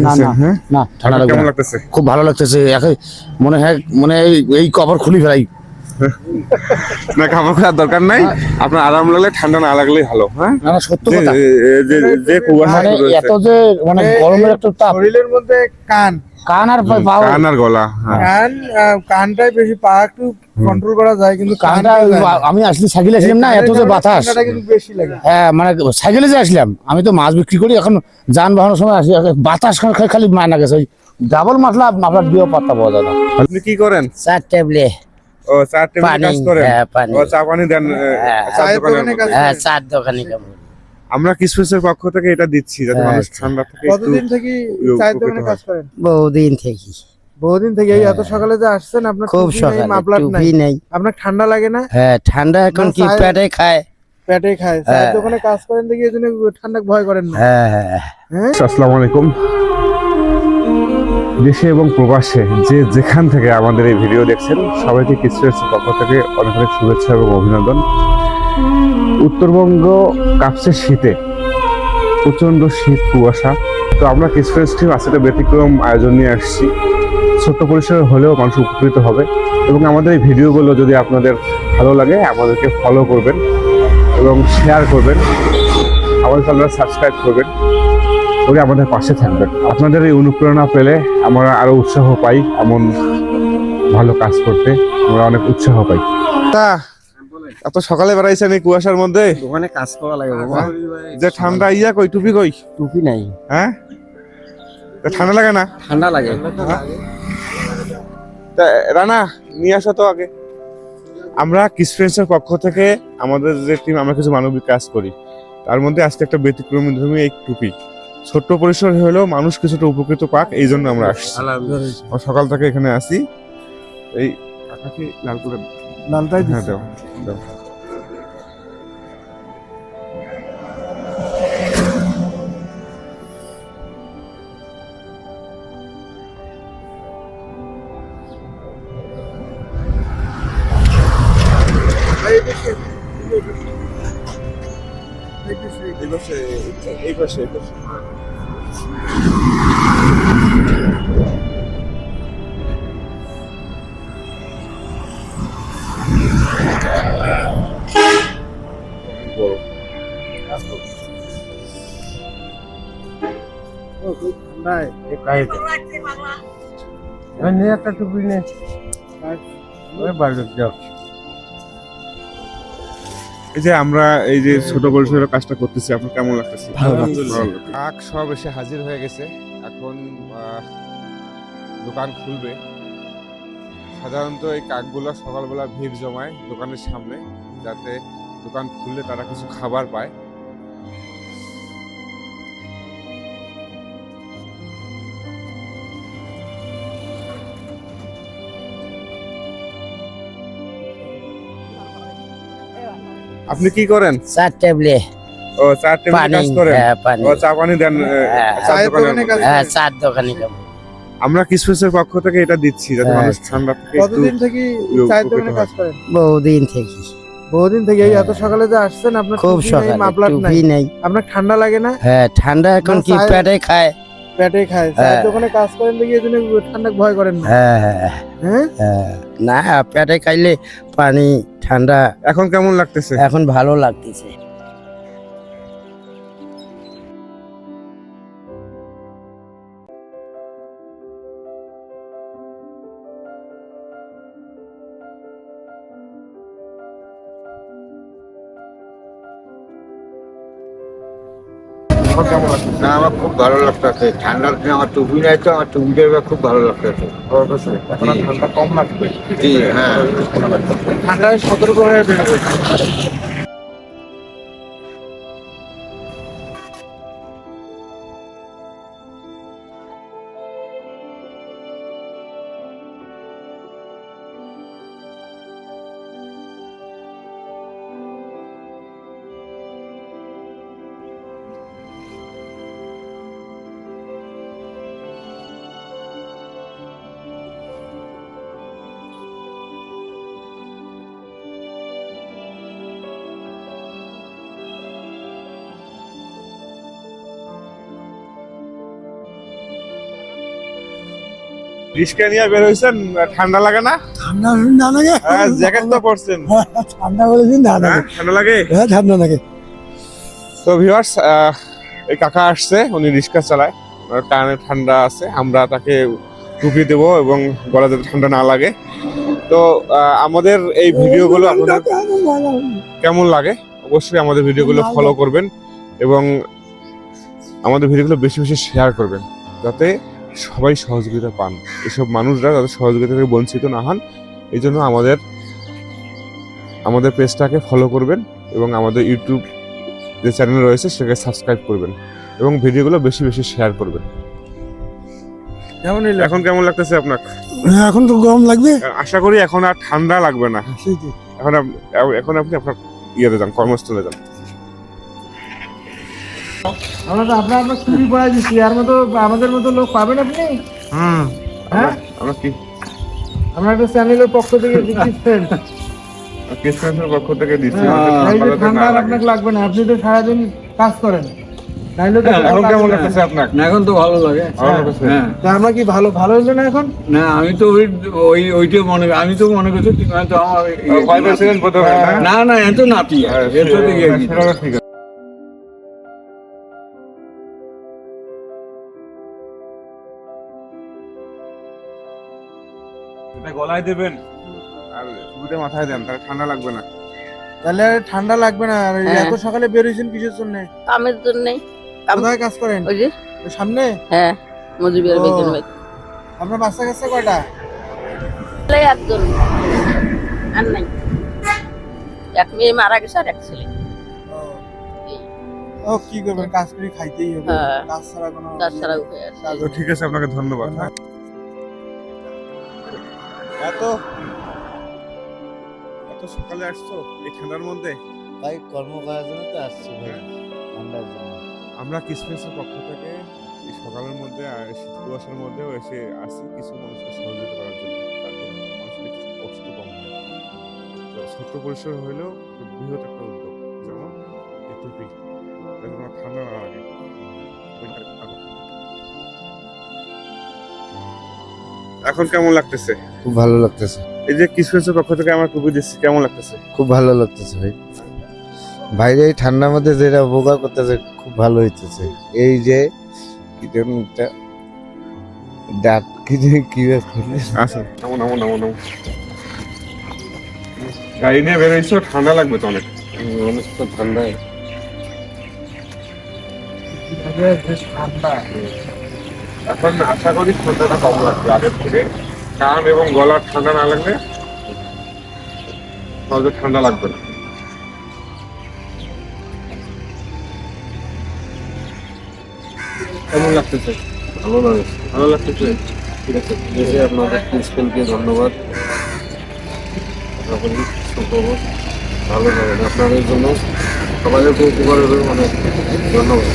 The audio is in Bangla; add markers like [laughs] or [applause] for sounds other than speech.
না হ্যাঁ? ঠান্ডা। লাগতেছে? খুব ভালো লাগতেছে মনে হয় মানে এই- এই কভার খুলি ফেলাই। [laughs] না করার দরকার নাই। আপনার আরাম লাগলে ঠান্ডা না লাগলেই ভালো হ্যাঁ? না সত্য কথা। যে- যে- যে কুয়াশা মানে এত যে মানে গরমের একটা তাপ। শরীরের মধ্যে কান কান আর কান আর গলা হ্যাঁ। কান কানটাই বেশি পা একটু কন্ট্রোল করা যায় কিন্তু কানটা। আমি আসলে সাইকেলে আসলাম না এত যে বাতাস। ঠান্ডাটা বেশি লাগে। হ্যাঁ মানে সাইকেলে যে আসলাম আমি তো মাছ বিক্রি করি এখন যানবাহনের সময় আসি বাতাস খালি- মায়না গেছে ওই ডাবল মাছলা আপনার দিয়েও পাত্তা পাওয়া যায় না। আপনি কি করেন? চার টেবলে। ও চা টেবিল কাজ করেন? হ্যাঁ, পানি। ও চা পানি দেন হ্যাঁ, চার দোকানে কাজ হ্যাঁ চার দোকানে কেমন আমরা কিসমিসের পক্ষ থেকে এটা দিচ্ছি যাতে হ্যাঁ, মানুষ ঠান্ডা থেকে কতদিন থেকে চায়ের দোকানে কাজ করেন? বহুদিন থেকে। বহুদিন থেকে? এই এত সকালে যে আসছেন আপনার খুব সকালে মাফলার নাই টুপি নেই। আপনার ঠান্ডা লাগে না? হ্যাঁ ঠান্ডা এখন কি পেটে খায়? পেটে খায়। চায়ের হ্যাঁ। দোকানে কাজ করেন দেখি এজন্য ঠান্ডা ভয় করেন না। হ্যাঁ হ্যাঁ হ্যাঁ। আসসালামু আলাইকুম। দেশে এবং প্রবাসে যে যেখান থেকে আমাদের এই ভিডিও দেখছেন সবাইকে কিসরের পক্ষ থেকে অনেক অনেক শুভেচ্ছা এবং অভিনন্দন। উত্তরবঙ্গ কাঁপছে শীতে প্রচণ্ড শীত, কুয়াশা। তো আমরা কিসফ্রেন্স টিম আসলে ব্যতিক্রম আয়োজন নিয়ে আসছি। ছোট্ট পরিসরে হলেও মানুষ উপকৃত হবে। এবং আমাদের এই ভিডিওগুলো যদি আপনাদের ভালো লাগে, আমাদেরকে ফলো করবেন এবং শেয়ার করবেন। আমাদের চ্যানেল সাবস্ক্রাইব করবেন। করে আমাদের পাশে থাকবেন। আপনাদের এই অনুপ্রেরণা পেলে আমরা আরও উৎসাহ পাই এমন ভালো কাজ করতে। আমরা অনেক উৎসাহ পাই। তা এত সকালে বেড়াইছেন এই কুয়াশার মধ্যে? দোকানে কাজ করা লাগে বাবা। যে ঠান্ডা ইয়া কই টুপি কই? টুপি নাই। হ্যাঁ? ঠান্ডা লাগে না? ঠান্ডা লাগে। রানা নিয়ে আসো তো আগে। আমরা কিস ফ্রেন্ডসের পক্ষ থেকে আমাদের যে টিম আমরা কিছু মানবিক কাজ করি। তার মধ্যে আজকে একটা ব্যতিক্রমী ধর্মী এই টুপি। ছোট্ট পরিসর হলেও মানুষ কিছুটা উপকৃত পাক এই জন্য আমরা আসছি। সকাল থেকে এখানে আসি। এই কাকাকে লাল করে লালটাই হ্যাঁ দাও দাও। এই পাশে এই পাশে এই পাশে। বড় একটা টুপি এই যে আমরা এই যে ছোট পরিসরের কাজটা করতেছি আপনার কেমন লাগতেছে? সব এসে হাজির হয়ে গেছে। এখন আহ, দোকান খুলবে। সাধারণত এই কাকগুলো সকালবেলা ভিড় জমায় দোকানের সামনে যাতে দোকান খুললে তারা কিছু খাবার পায়। আপনি কি করেন? চার টেবলে। ও চার টেবিল কাজ করেন? হ্যাঁ ও চা পানি দেন হ্যাঁ, চার চায়ের দোকানে মতো। কাজ হ্যাঁ চার দোকানে কেমন আমরা কিসমিসের পক্ষ থেকে এটা দিচ্ছি যাতে হ্যাঁ। মানুষ ঠান্ডা থেকে কতদিন থেকে চায়ের দোকানে কাজ করেন? বহুদিন থেকে। বহুদিন থেকে এত সকালে যে আসছেন আপনার খুব সকালে টুপি নেই। আপনার ঠান্ডা লাগে না? হ্যাঁ ঠান্ডা এখন কি পেটে খায়? পেটে খায়। স্যার ওখানে দোকানে কাজ করেন দেখি এজন্য ঠান্ডা ভয় করেন না। হ্যাঁ হ্যাঁ। হ্যাঁ? হ্যাঁ। না পেটে খাইলে পানি ঠান্ডা এখন কেমন লাগতেছে? এখন ভালো লাগতেছে। এখন কেমন আছে না আমার খুব ভালো লাগতেছে। ঠান্ডার দিনে আমার টুপি নাই তো আমার টুপি এবার খুব ভালো লাগতেছে। এখন ঠান্ডা কম লাগবে। জি হ্যাঁ। ঠান্ডায় সতর্ক হয়ে বেরোবে। রিস্কা নিয়ে বের হয়েছেন ঠান্ডা লাগে না? ঠান্ডা না লাগে? হ্যাঁ, জ্যাকেট তো পরছেন। ঠান্ডা বলেছি না হ্যাঁ, ঠান্ডা লাগে? হ্যাঁ ঠান্ডা লাগে। তো ভিউয়ার্স এই কাকা আসছে উনি রিক্সা চালায়। ওনার কানে ঠান্ডা আছে আমরা তাকে টুপি দেবো এবং গলা যাতে ঠান্ডা না লাগে। তো আমাদের এই ভিডিওগুলো আপনাদের কেমন লাগে? অবশ্যই আমাদের ভিডিওগুলো ফলো করবেন এবং আমাদের ভিডিওগুলো বেশি বেশি শেয়ার করবেন যাতে সবাই সহযোগিতা পান। এসব মানুষরা যাতে সহযোগিতা থেকে বঞ্চিত না হন। এই জন্য আমাদের আমাদের পেজটাকে ফলো করবেন এবং আমাদের ইউটিউব যে চ্যানেল রয়েছে সেটাকে সাবস্ক্রাইব করবেন এবং ভিডিওগুলো বেশি বেশি শেয়ার করবেন। এখন কেমন লাগতেছে আপনার? হ্যাঁ, এখন তো গরম লাগবে। আশা করি এখন আর ঠান্ডা লাগবে না। সেই এখন এখন আপনি আপনার ইয়েতে যান কর্মস্থলে যান। আমরা তো আপনার আপনার চুরি দিচ্ছি আর মতো আমাদের মতো লোক পাবেন আপনি? হুম। হ্যাঁ? আমরা কি? আমরা একটা চ্যানেলের পক্ষ থেকে দিচ্ছেন কিসমেন্সের পক্ষ থেকে দিচ্ছি? ঠান্ডা আর আপনাকে লাগবে না আপনি তো সারাদিন কাজ করেন। এখন না এখন তো ভালো লাগে। ভালো লাগতেছে? হ্যাঁ। আমরা কি ভালো ভালো হলো না এখন? না আমি তো ওই ওই ওইটা মনে আমি তো মনে করছি? না না এত নাতি। গলায় দেবেন। আর মাথায় দেন তাহলে ঠান্ডা লাগবে না। তাহলে আর ঠান্ডা লাগবে না আর এই হ্যাঁ। এত সকালে বেরিয়েছেন কিসের জন্য? কামের জন্যই কাম- কোথায় কাজ করেন? ওই যে। ওই সামনে? হ্যাঁ মজুবিয়ার ও। বেতন বেতন। আপনার বাচ্চা কাচ্চা কয়টা? ছেলে একজন। আর নাই। এক মেয়ে মারা গেছে আর এক ছেলে। ও। কি করবেন? কাজ করে খাইতেই হবে। হ্যাঁ। কাজ ছাড়া কোনো কাজ ছাড়া উপায় আছে। তো ঠিক আছে আপনাকে ধন্যবাদ। হ্যাঁ। এত? এত সকালে আসছো? এই ঠান্ডার মধ্যে? ভাই কর্ম করার জন্য তো আসছি ভাই। ঠান্ডার জন্য। আমরা কিসমিসের পক্ষ থেকে এই সকালের মধ্যে আর শীত কুয়াশার মধ্যেও এসে আসি কিছু মানুষকে সহযোগিতা করার জন্য। তাতে মানুষের একটু কষ্ট কম হয়। তো ছোট্ট পরিসর হলেও বৃহৎ একটা উদ্যোগ। যেমন এই টুপি। ঠান্ডা না লাগে। এখন কেমন লাগতেছে? খুব ভালো লাগতেছে। এই যে কিছু কিছু পক্ষ থেকে আমার টুপি দিচ্ছি কেমন লাগতেছে? খুব ভালো লাগতেছে ভাই। বাইরে এই ঠান্ডার মধ্যে যেটা উপকার করতেছে খুব ভালো হইতেছে। এই যে একটা ডাক কি যে কি ব্যাপার? আচ্ছা নামো নামো নামো নামো। গাড়ি নিয়ে বেরোইছো ঠান্ডা লাগবে তো অনেক। অনেক তো ঠান্ডায় ঠান্ডা। এখন আশা করি ঠান্ডাটা কম লাগবে আগের থেকে। কান এবং গলার ঠান্ডা না লাগলে সহজে ঠান্ডা লাগবে না। কেমন লাগতেছে ভালো লাগে ভালো লাগতেছে ঠিক আছে আপনাদের প্রিন্সিপালকে ধন্যবাদ। আপনাদের সুখবর ভালো লাগে আপনাদের জন্য সবাই উপকার হবে অনেক ধন্যবাদ।